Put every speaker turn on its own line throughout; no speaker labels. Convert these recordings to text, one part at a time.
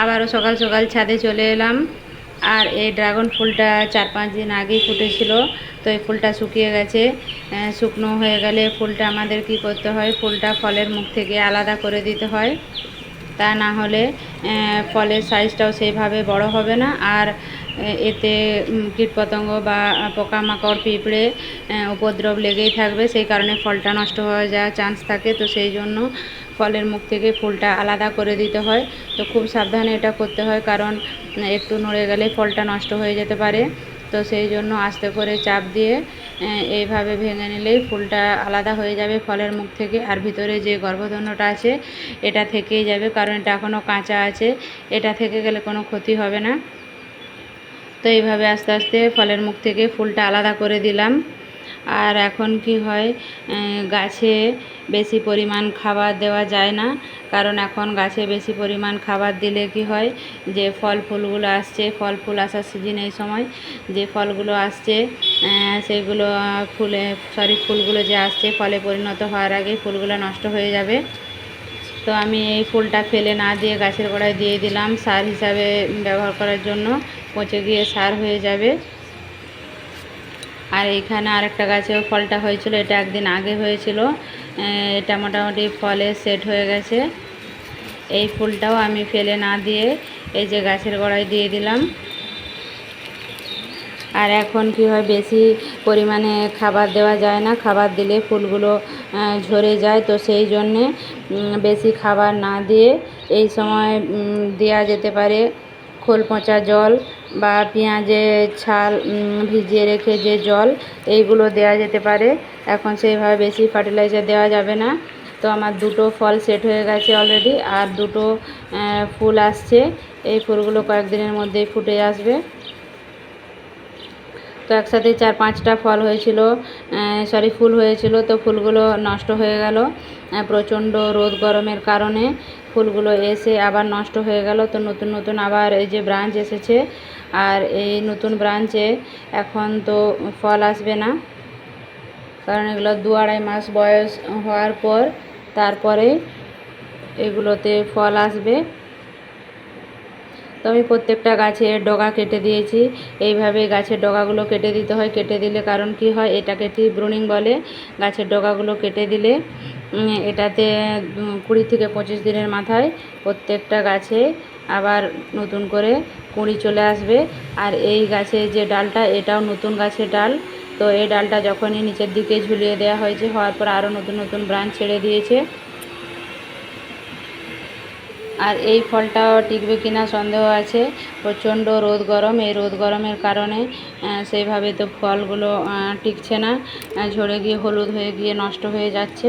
আবারও সকাল সকাল ছাদে চলে এলাম। আর এই ড্রাগন ফুলটা চার পাঁচ দিন আগেই ফুটেছিল, তো এই ফুলটা শুকিয়ে গেছে। শুকনো হয়ে গেলে ফুলটা আমাদের কি করতে হয়, ফুলটা ফলের মুখ থেকে আলাদা করে দিতে হয়। তা না হলে ফলের সাইজটাও সেইভাবে বড় হবে না। আর এতে কীটপতঙ্গ বা পোকামাকড়, পিঁপড়ে উপদ্রব লেগেই থাকবে। সেই কারণে ফলটা নষ্ট হয়ে যাওয়ার চান্স থাকে, তো সেই জন্য ফলের মুখ থেকে ফুলটা আলাদা করে দিতে হয়। তো খুব সাবধানে এটা করতে হয় কারণ একটু নড়ে গেলে ফলটা নষ্ট হয়ে যেতে পারে। তো সেই জন্য আস্তে করে চাপ দিয়ে এইভাবে ভেঙে নিলেই ফুলটা আলাদা হয়ে যাবে ফলের মুখ থেকে। আর ভিতরে যে গর্ভধান্যটা আছে, এটা থেকেই যাবে কারণ এটা এখনও কাঁচা আছে। এটা থেকে গেলে কোনো ক্ষতি হবে না। তো এইভাবে আস্তে আস্তে ফলের মুখ থেকে ফুলটা আলাদা করে দিলাম। আর এখন কি হয় গাছে বেশি পরিমাণ খাবার দেওয়া যায় না। কারণ এখন গাছে বেশি পরিমাণ খাবার দিলে কি হয়, যে ফল ফুলগুলো আসছে ফল ফুল আসার সিজন এই সময়, যে ফলগুলো আসছে সেগুলো ফুলে সরি ফুলগুলো যে আসছে, ফলে পরিণত হওয়ার আগে ফুলগুলো নষ্ট হয়ে যাবে। তো আমি এই ফুলটা ফেলে না দিয়ে গাছের গোড়ায় দিয়ে দিলাম, সার হিসাবে ব্যবহার করার জন্য। পচে গিয়ে সার হয়ে যাবে। আর এইখানে আরেকটা গাছেও ফলটা হয়েছিল, এটা একদিন আগে হয়েছিল। এটা মোটামুটি ফলে সেট হয়ে গেছে। এই ফুলটাও আমি ফেলে না দিয়ে এই যে গাছের গোড়ায় দিয়ে দিলাম। আর এখন কি হয়, বেশি পরিমাণে খাবার দেওয়া যায় না। খাবার দিলে ফুলগুলো ঝরে যায়। তো সেই জন্যে বেশি খাবার না দিয়ে এই সময় দেওয়া যেতে পারে। খোল পচা জল বা পেঁয়াজে ছাল ভিজিয়ে রেখে যে জল, এইগুলো দেওয়া যেতে পারে। এখন সেইভাবে বেশি ফার্টিলাইজার দেওয়া যাবে না। তো আমার দুটো ফল সেট হয়ে গেছে অলরেডি আর দুটো ফুল আসছে। এই ফুলগুলো কয়েকদিনের মধ্যেই ফুটে আসবে। তো একসাথে চার পাঁচটা ফল হয়েছিল সরি, ফুল হয়েছিল, তো ফুলগুলো নষ্ট হয়ে গেল প্রচণ্ড রোদ গরমের কারণে ফুলগুলো এসে আবার নষ্ট হয়ে গেল, তো নতুন নতুন আবার এই যে ব্রাঞ্চ এসেছে, আর এই নতুন ব্রাঞ্চে এখন তো ফল আসবে না, কারণ এগুলো দু আড়াই মাস বয়স হওয়ার পর তারপরে এগুলোতে ফল আসবে। তো আমি প্রত্যেকটা গাছের ডগা কেটে দিয়েছি। এইভাবে গাছের ডগাগুলো কেটে দিতে হয়। কেটে দিলে কারণ কি হয়? এটাকে টি ব্রুনিং বলে। গাছের ডগাগুলো কেটে দিলে এটাতে কুড়ি থেকে পঁচিশ দিনের মাথায় প্রত্যেকটা গাছে আবার নতুন করে কুঁড়ি চলে আসবে। আর এই গাছের যে ডালটা, এটাও নতুন গাছের ডাল। তো এই ডালটা যখনই নিচের দিকে ঝুলিয়ে দেওয়া হয়েছে, হওয়ার পর আরও নতুন নতুন ব্রাঞ্চ ছেড়ে দিয়েছে। আর এই ফলটাও টিকবে কিনা সন্দেহ আছে। প্রচণ্ড রোদ গরম। এই রোদ গরমের কারণে সেইভাবে তো ফলগুলো টিকছে না। ঝরে গিয়ে হলুদ হয়ে গিয়ে নষ্ট হয়ে যাচ্ছে।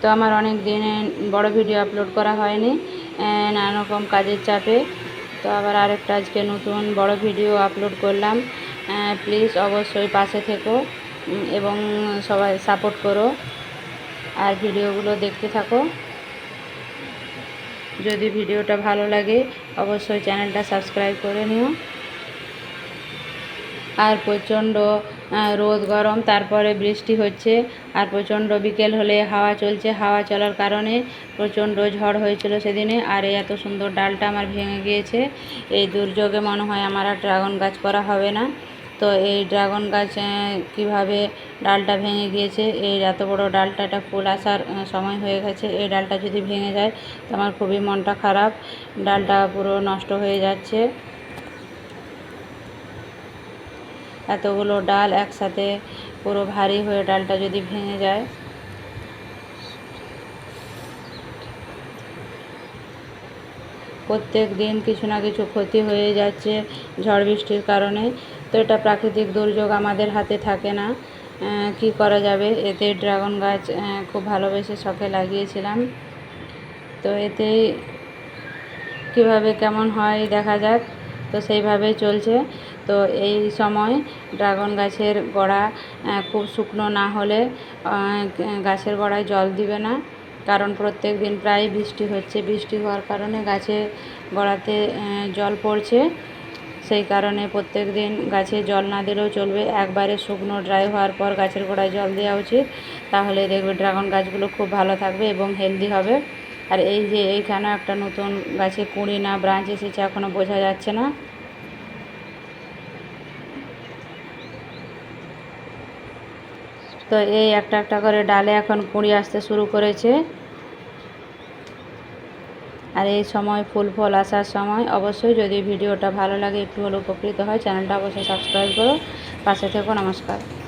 তো আমার অনেক দিনে বড় ভিডিও আপলোড করা হয়নি নানা রকম কাজের চাপে। তো আবার আরেকটা আজকে নতুন বড় ভিডিও আপলোড করলাম। প্লিজ অবশ্যই পাশে থেকো এবং সবাই সাপোর্ট করো। আর ভিডিওগুলো দেখতে থাকো। যদি ভিডিওটা ভালো লাগে, অবশ্যই চ্যানেলটা সাবস্ক্রাইব করে নিও। আর প্রচণ্ড রোদ, গরম, তারপরে বৃষ্টি হচ্ছে, আর প্রচণ্ড বিকেল হলে হাওয়া চলছে। হাওয়া চলার কারণে প্রচণ্ড ঝড় হয়েছিল সেদিনে, আর এই এত সুন্দর ডালটা আমার ভেঙে গিয়েছে। এই দুর্যোগে মনে হয় আমার আর ড্রাগন গাছ করা হবে না। তো এই ড্রাগন গাছ কীভাবে ডালটা ভেঙে গিয়েছে, এই এত বড় ডালটা একটা ফুল আসার সময় হয়ে গেছে, এই ডালটা যদি ভেঙে যায়, তো আমার খুবই মনটা খারাপ, ডালটা পুরো নষ্ট হয়ে যাচ্ছে। এতগুলো ডাল একসাথে পুরো ভারী হয়ে ডালটা যদি ভেঙে যায়। প্রত্যেক দিন কিছু না কিছু ক্ষতি হয়ে যাচ্ছে ঝড় বৃষ্টির কারণে। তো এটা প্রাকৃতিক দুর্যোগ আমাদের হাতে থাকে না। কি করা যাবে? এতে ড্রাগন গাছ খুব ভালোবেসে শখে লাগিয়েছিলাম। তো এতে কীভাবে কেমন হয় দেখা যাক। তো সেইভাবেই চলছে। তো এই সময় ড্রাগন গাছের গোড়া খুব শুকনো না হলে গাছের গোড়ায় জল দিবে না। কারণ প্রত্যেক দিন প্রায় বৃষ্টি হচ্ছে। বৃষ্টি হওয়ার কারণে গাছের গোড়াতে জল পড়ছে। সেই কারণে প্রত্যেক দিন গাছে জল না দিলেও চলবে। একবারে শুকনো ড্রাই হওয়ার পর গাছের গোড়ায় জল দেওয়া উচিত। তাহলে দেখবে ড্রাগন গাছগুলো খুব ভালো থাকবে এবং হেলদি হবে। আর এই যে এইখানে একটা নতুন গাছে কুঁড়ি না ব্রাঞ্চ এসেছে এখনও বোঝা যাচ্ছে না। তো এই একটা একটা করে ডালে এখন কুঁড়ি আসতে শুরু করেছে। আর এই সময় ফুল ফল আসার সময় অবশ্যই যদি ভিডিওটা ভালো লাগে, একটু হলে উপকৃত হয়, চ্যানেলটা অবশ্যই সাবস্ক্রাইব করো। পাশে থেকো, নমস্কার।